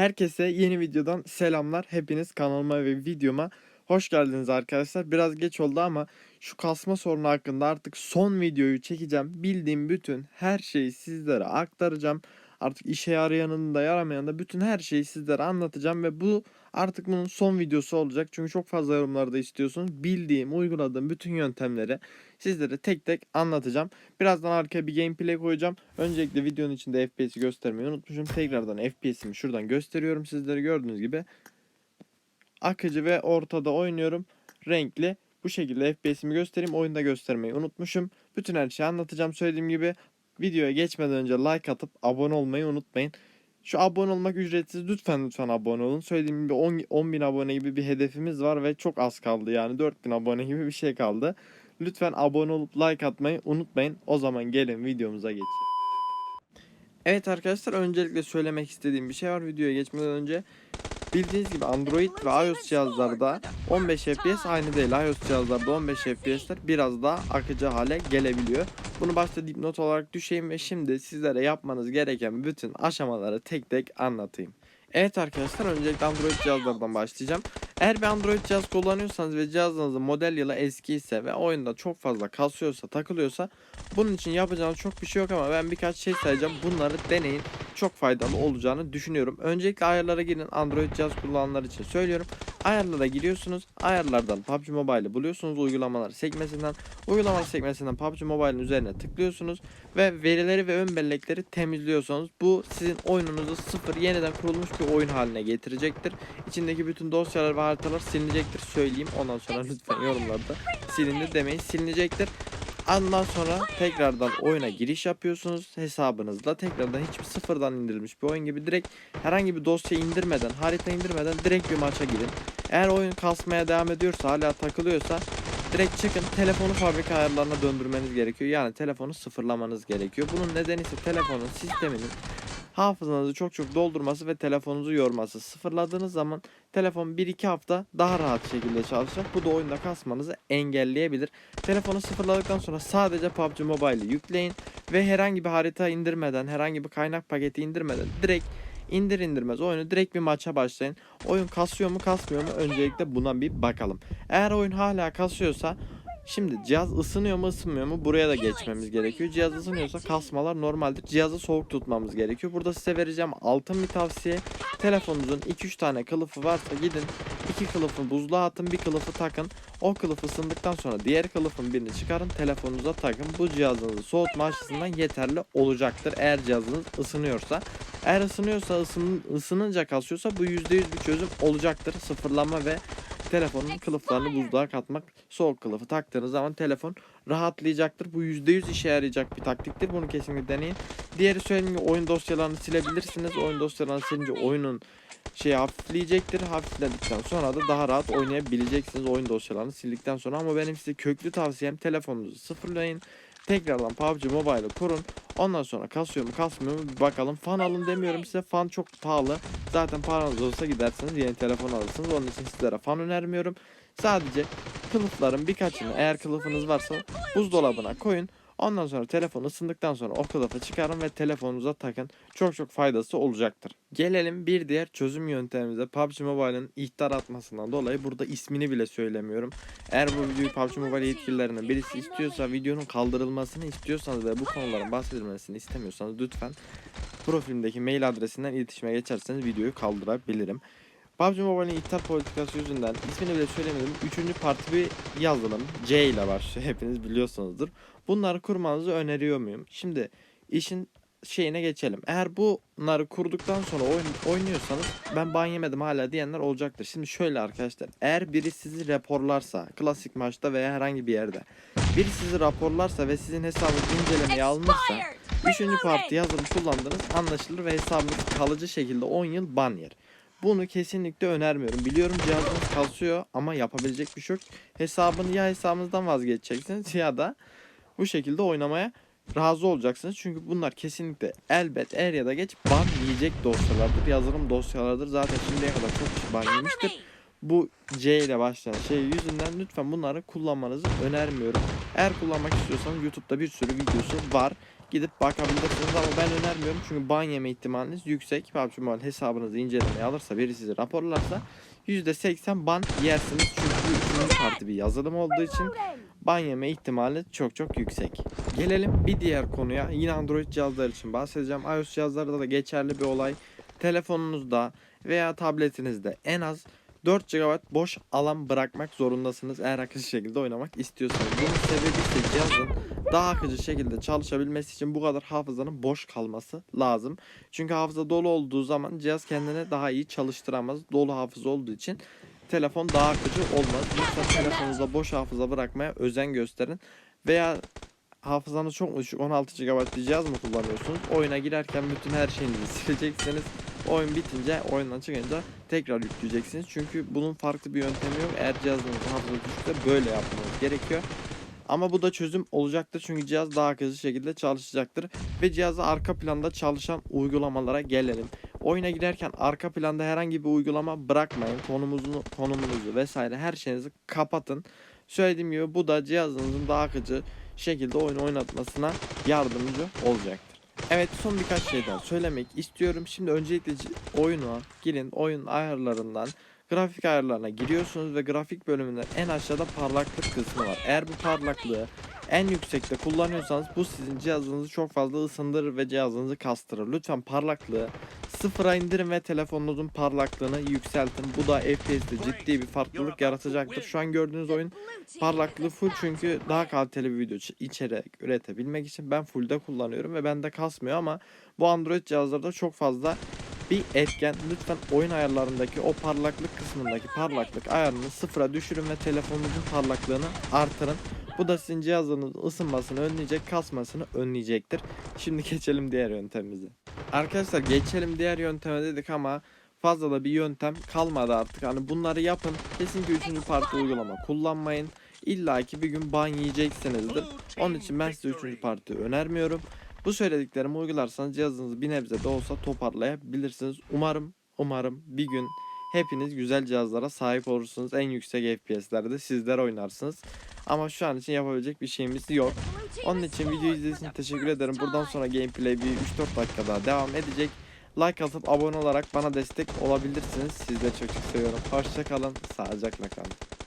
Herkese yeni videodan selamlar. Hepiniz kanalıma ve videoma hoş geldiniz arkadaşlar. Biraz geç oldu ama şu kasma sorunu hakkında artık son videoyu çekeceğim. Bildiğim bütün her şeyi sizlere aktaracağım. Artık işe yarayanın da yaramayan da bütün her şeyi sizlere anlatacağım ve bu artık bunun son videosu olacak. Çünkü çok fazla yorumlarda istiyorsunuz. Bildiğim, uyguladığım bütün yöntemleri sizlere tek tek anlatacağım. Birazdan arkaya bir gameplay koyacağım. Öncelikle videonun içinde FPS'i göstermeyi unutmuşum. Tekrardan FPS'imi şuradan gösteriyorum sizlere gördüğünüz gibi. Akıcı ve ortada oynuyorum. Renkli. Bu şekilde FPS'imi göstereyim. Oyunda göstermeyi unutmuşum. Bütün her şeyi anlatacağım söylediğim gibi. Videoya geçmeden önce like atıp abone olmayı unutmayın. Şu abone olmak ücretsiz. Lütfen lütfen abone olun. Söylediğim gibi 10, 10 bin abone gibi bir hedefimiz var ve çok az kaldı. Yani 4000 abone gibi bir şey kaldı. Lütfen abone olup like atmayı unutmayın. O zaman gelin videomuza geçelim. Evet arkadaşlar öncelikle söylemek istediğim bir şey var videoya geçmeden önce. Bildiğiniz gibi Android ve iOS cihazlarda 15 FPS aynı değil. iOS cihazlarda 15 FPS'ler biraz daha akıcı hale gelebiliyor. Bunu başta dipnot olarak düşeyim ve şimdi sizlere yapmanız gereken bütün aşamaları tek tek anlatayım. Evet arkadaşlar öncelikle Android cihazlardan başlayacağım. Eğer bir Android cihaz kullanıyorsanız ve cihazınızın model yılı eski ise ve oyunda çok fazla kasıyorsa takılıyorsa bunun için yapacağınız çok bir şey yok ama ben birkaç şey sayacağım. Bunları deneyin. Çok faydalı olacağını düşünüyorum. Öncelikle ayarlara girin. Android cihaz kullananlar için söylüyorum. Ayarlara giriyorsunuz. Ayarlardan PUBG Mobile'ı buluyorsunuz uygulamalar sekmesinden. Uygulamalar sekmesinden PUBG Mobile'ın üzerine tıklıyorsunuz ve verileri ve ön bellekleri temizliyorsunuz. Bu sizin oyununuzu sıfır yeniden kurulmuş bir oyun haline getirecektir. İçindeki bütün dosyalar ve haritalar silinecektir söyleyeyim. Ondan sonra lütfen yorumlarda silindi demeyin silinecektir. Ondan sonra tekrardan oyuna giriş yapıyorsunuz hesabınızla. Tekrardan hiçbir sıfırdan indirilmiş bir oyun gibi direkt herhangi bir dosya indirmeden, harita indirmeden direkt bir maça girin. Eğer oyun kasmaya devam ediyorsa, hala takılıyorsa direkt çıkın telefonu fabrika ayarlarına döndürmeniz gerekiyor. Yani telefonu sıfırlamanız gerekiyor. Bunun nedeni ise telefonun sisteminin hafızanızı çok çok doldurması ve telefonunuzu yorması. Sıfırladığınız zaman telefon 1-2 hafta daha rahat şekilde çalışacak. Bu da oyunda kasmanızı engelleyebilir. Telefonu sıfırladıktan sonra sadece PUBG Mobile'i yükleyin ve herhangi bir harita indirmeden, herhangi bir kaynak paketi indirmeden direkt indir indirmez oyunu direkt bir maça başlayın. Oyun kasıyor mu kasmıyor mu öncelikle buna bir bakalım. Eğer oyun hala kasıyorsa Şimdi cihaz ısınıyor mu ısınmıyor mu buraya da geçmemiz gerekiyor. Cihaz ısınıyorsa kasmalar normaldir. Cihazı soğuk tutmamız gerekiyor. Burada size vereceğim altın bir tavsiye. Telefonunuzun 2-3 tane kılıfı varsa gidin. 2 kılıfı buzluğa atın bir kılıfı takın. O kılıf ısındıktan sonra diğer kılıfın birini çıkarın telefonunuza takın. Bu cihazınızı soğutma açısından yeterli olacaktır. Eğer cihazınız ısınıyorsa. Eğer ısınıyorsa ısın, ısınınca kasıyorsa bu %100 bir çözüm olacaktır. Sıfırlama ve telefonun kılıflarını buzluğa katmak soğuk kılıfı taktığınız zaman telefon rahatlayacaktır. Bu %100 işe yarayacak bir taktiktir. Bunu kesinlikle deneyin. Diğeri söylediğim gibi oyun dosyalarını silebilirsiniz. Oyun dosyalarını silince oyunun şey hafifleyecektir. Hafifledikten sonra da daha rahat oynayabileceksiniz oyun dosyalarını sildikten sonra. Ama benim size köklü tavsiyem telefonunuzu sıfırlayın. Tekrardan PUBG Mobile'ı kurun. Ondan sonra kasıyor mu kasmıyor mu bakalım. Fan alın demiyorum size. Fan çok pahalı. Zaten paranız olsa gidersiniz yeni telefon alırsınız. Onun için sizlere fan önermiyorum. Sadece kılıfların birkaçını eğer kılıfınız varsa buzdolabına koyun. Ondan sonra telefon ısındıktan sonra o kılıfı çıkarın ve telefonunuza takın. Çok çok faydası olacaktır. Gelelim bir diğer çözüm yöntemimize. PUBG Mobile'ın ihtar atmasından dolayı burada ismini bile söylemiyorum. Eğer bu videoyu PUBG Mobile yetkililerinden birisi istiyorsa videonun kaldırılmasını istiyorsanız ve bu konuların bahsedilmesini istemiyorsanız lütfen profilimdeki mail adresinden iletişime geçerseniz videoyu kaldırabilirim. PUBG Mobile'in iptal politikası yüzünden ismini bile söylemedim. Üçüncü parti bir yazılım C ile başlıyor. Hepiniz biliyorsunuzdur. Bunları kurmanızı öneriyor muyum? Şimdi işin şeyine geçelim. Eğer bunları kurduktan sonra oyun, oynuyorsanız ben ban yemedim hala diyenler olacaktır. Şimdi şöyle arkadaşlar. Eğer biri sizi raporlarsa klasik maçta veya herhangi bir yerde biri sizi raporlarsa ve sizin hesabınızı incelemeye almışsa Üçüncü parti yazılım kullandınız anlaşılır ve hesabınız kalıcı şekilde 10 yıl ban yer. Bunu kesinlikle önermiyorum. Biliyorum cihazınız kasıyor ama yapabilecek bir şey yok. Hesabını ya hesabınızdan vazgeçeceksiniz ya da bu şekilde oynamaya razı olacaksınız. Çünkü bunlar kesinlikle elbet er ya da geç ban yiyecek dosyalardır. Yazılım dosyalardır. Zaten şimdiye kadar çok kişi ban yemiştir. Bu C ile başlayan şey yüzünden lütfen bunları kullanmanızı önermiyorum. Eğer kullanmak istiyorsanız YouTube'da bir sürü videosu var. Gidip bakabilirsiniz ama ben önermiyorum çünkü ban yeme ihtimaliniz yüksek. PUBG Mobile hesabınızı incelemeye alırsa biri sizi raporlarsa %80 ban yersiniz çünkü üçüncü parti bir yazılım olduğu için ban yeme ihtimali çok çok yüksek. Gelelim bir diğer konuya. Yine Android cihazlar için bahsedeceğim. iOS cihazlarda da geçerli bir olay. Telefonunuzda veya tabletinizde en az 4 GB boş alan bırakmak zorundasınız eğer akıcı şekilde oynamak istiyorsanız. Bunun sebebi ise cihazın daha akıcı şekilde çalışabilmesi için bu kadar hafızanın boş kalması lazım. Çünkü hafıza dolu olduğu zaman cihaz kendini daha iyi çalıştıramaz. Dolu hafıza olduğu için telefon daha akıcı olmaz. Lütfen telefonunuza boş hafıza bırakmaya özen gösterin. Veya hafızanız çok mu düşük 16 GB cihaz mı kullanıyorsunuz? Oyuna girerken bütün her şeyinizi sileceksiniz. Oyun bitince oyundan çıkınca tekrar yükleyeceksiniz. Çünkü bunun farklı bir yöntemi yok. Eğer cihazınızın hafıza düşükse böyle yapmanız gerekiyor. Ama bu da çözüm olacaktır çünkü cihaz daha hızlı şekilde çalışacaktır. Ve cihazı arka planda çalışan uygulamalara gelelim. Oyuna girerken arka planda herhangi bir uygulama bırakmayın. Konumunuzu, konumunuzu vesaire her şeyinizi kapatın. Söylediğim gibi bu da cihazınızın daha akıcı şekilde oyun oynatmasına yardımcı olacaktır. Evet son birkaç şey daha söylemek istiyorum. Şimdi öncelikle oyuna girin. Oyun ayarlarından grafik ayarlarına giriyorsunuz ve grafik bölümünden en aşağıda parlaklık kısmı var. Eğer bu parlaklığı en yüksekte kullanıyorsanız bu sizin cihazınızı çok fazla ısındırır ve cihazınızı kastırır. Lütfen parlaklığı sıfıra indirin ve telefonunuzun parlaklığını yükseltin. Bu da FPS'te ciddi bir farklılık yaratacaktır. Şu an gördüğünüz oyun parlaklığı full çünkü daha kaliteli bir video içerik üretebilmek için ben fullde kullanıyorum ve bende kasmıyor ama bu Android cihazlarda çok fazla bir etken. Lütfen oyun ayarlarındaki o parlaklık kısmındaki parlaklık ayarını sıfıra düşürün ve telefonunuzun parlaklığını artırın. Bu da sizin cihazınızın ısınmasını önleyecek, kasmasını önleyecektir. Şimdi geçelim diğer yöntemimize. Arkadaşlar geçelim diğer yönteme dedik ama fazla da bir yöntem kalmadı artık. Hani bunları yapın. Kesinlikle 3. parti uygulama kullanmayın. İlla ki bir gün ban yiyeceksinizdir. Onun için ben size 3. parti önermiyorum. Bu söylediklerimi uygularsanız cihazınızı bir nebze de olsa toparlayabilirsiniz. Umarım, umarım bir gün hepiniz güzel cihazlara sahip olursunuz. En yüksek FPS'lerde sizler oynarsınız. Ama şu an için yapabilecek bir şeyimiz yok. Onun için videoyu izlediğiniz için teşekkür ederim. Buradan sonra gameplay bir 3-4 dakika daha devam edecek. Like atıp abone olarak bana destek olabilirsiniz. Sizleri çok çok seviyorum. Hoşçakalın. Sağlıcakla kalın.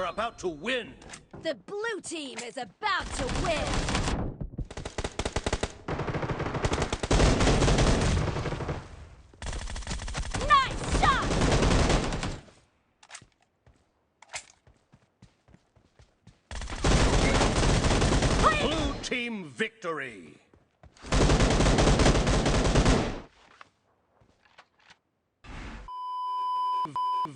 You're about to win! The blue team is about to win. Nice shot! Blue team victory!